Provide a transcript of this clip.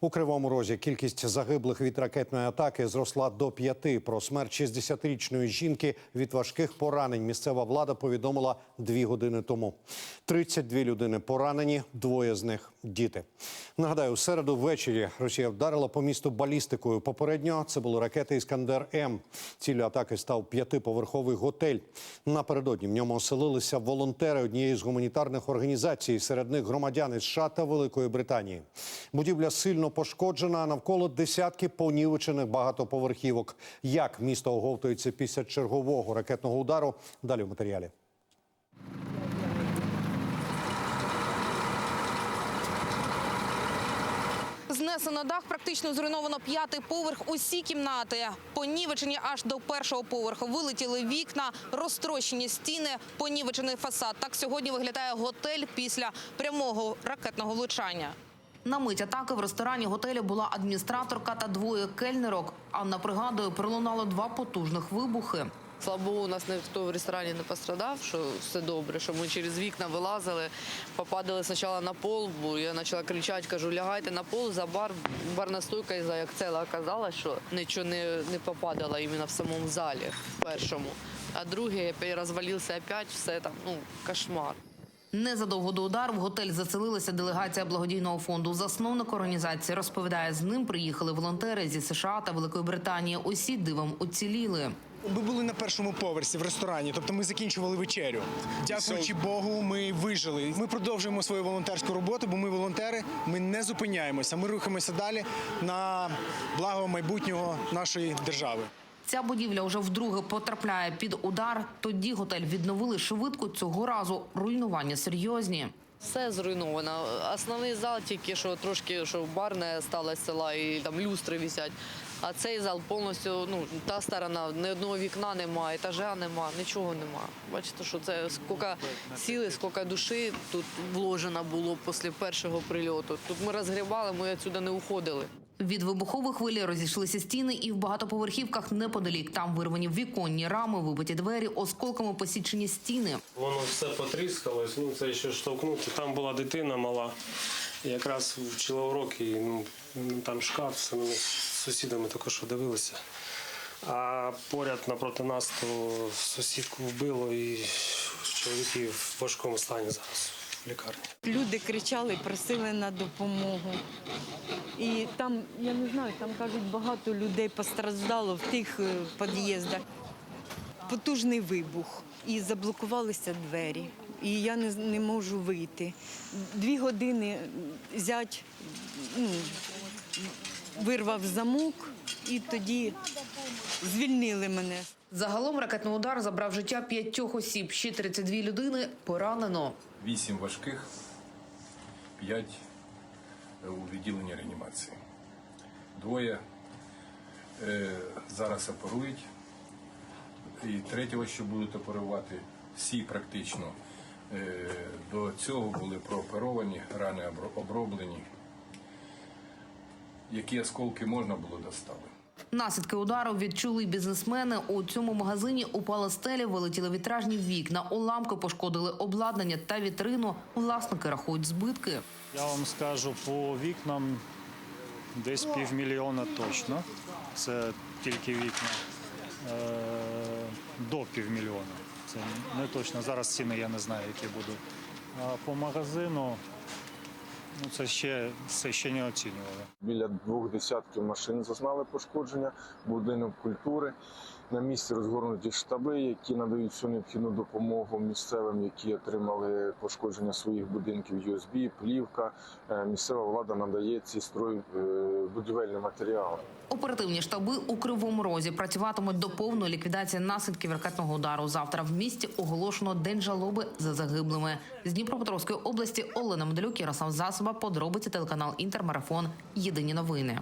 У Кривому Розі кількість загиблих від ракетної атаки зросла до п'яти. Про смерть 60-річної жінки від важких поранень місцева влада повідомила дві години тому. 32 людини поранені, двоє з них діти. Нагадаю, у середу ввечері Росія вдарила по місту балістикою. Попередньо це були ракети Іскандер М. Ціллю атаки став п'ятиповерховий готель. Напередодні в ньому оселилися волонтери однієї з гуманітарних організацій. Серед них громадяни США та Великої Британії. Будівля сильно пошкоджена, а навколо десятки понівечених багатоповерхівок. Як місто оговтується після чергового ракетного удару? Далі в матеріалі. Знесено дах, практично зруйновано п'ятий поверх. Усі кімнати понівечені аж до першого поверху. Вилетіли вікна, розтрощені стіни, понівечений фасад. Так сьогодні виглядає готель після прямого ракетного влучання. На мить атаки в ресторані готелю була адміністраторка та двоє кельнерок. Анна пригадує, пролунало два потужних вибухи. Слава Богу, у нас ніхто в ресторані не пострадав, що все добре, що ми через вікна вилазили, попадали спочатку на пол, бо я почала кричати, кажу, лягайте на пол за бар, барна стойка, як ціла оказалось, що нічого не, не попадало іменно в самому залі, в першому. А другий розвалився опять, все там, ну, кошмар. Незадовго до удару в готель заселилася делегація благодійного фонду. Засновник організації розповідає, з ним приїхали волонтери зі США та Великої Британії. Усі дивом уціліли. Ми були на першому поверсі в ресторані, тобто ми закінчували вечерю. Дякуючи Богу, ми вижили. Ми продовжуємо свою волонтерську роботу, бо ми волонтери. Ми не зупиняємося. Ми рухаємося далі на благо майбутнього нашої держави. Ця будівля вже вдруге потрапляє під удар. Тоді готель відновили швидко. Цього разу руйнування серйозні. Все зруйновано. Основний зал тільки що трошки, що бар не сталося села і там люстри висять. А цей зал повністю, ну та сторона, ні одного вікна немає, етажа немає, нічого немає. Бачите, що це скільки сили, скільки душі тут вложено було після першого прильоту. Тут ми розгрібали, ми відсюди не уходили. Від вибухової хвилі розійшлися стіни, і в багатоповерхівках неподалік. Там вирвані віконні рами, вибиті двері, осколками посічені стіни. Воно все потріскалось, ну це ще штовхнути. Там була дитина мала, якраз вчила уроки, і, ну, там шкаф, з сусідами що дивилися. А поряд напроти нас то сусідку вбило і чоловіки в важкому стані зараз лікарні. Люди кричали, просили на допомогу. І там, я не знаю, там кажуть, багато людей постраждало в тих е, під'їздах. Потужний вибух. І заблокувалися двері. І я не, не можу вийти. Дві години зять ну, вирвав замок і тоді звільнили мене. Загалом ракетний удар забрав життя п'ятьох осіб. Ще 32 людини поранено. Вісім важких, п'ять у відділенні реанімації. Двоє е, зараз оперують, і третього, що будуть оперувати, всі практично е, до цього були прооперовані, рани оброблені. Які осколки можна було доставити. Наслідки удару відчули бізнесмени. У цьому магазині упали стелі, вилетіли вітражні вікна, уламки пошкодили обладнання та вітрину. Власники рахують збитки. Я вам скажу по вікнам десь півмільйона точно. Це тільки вікна. Е, до півмільйона. Це не точно. Зараз ціни я не знаю, які будуть. А по магазину ну, це ще, це ще не оцінювали. Біля двох десятків машин зазнали пошкодження, будинок культури. На місці розгорнуті штаби, які надають всю необхідну допомогу місцевим, які отримали пошкодження своїх будинків, USB, плівка. Е, Місцева влада надає ці строй е, будівельні матеріали. Оперативні штаби у кривому розі працюватимуть до повної ліквідації наслідків ракетного удару. Завтра в місті оголошено день жалоби за загиблими. З Дніпропетровської області Олена Медалюк, Ярослав Засоба, подробиці телеканал Інтермарафон. Єдині новини.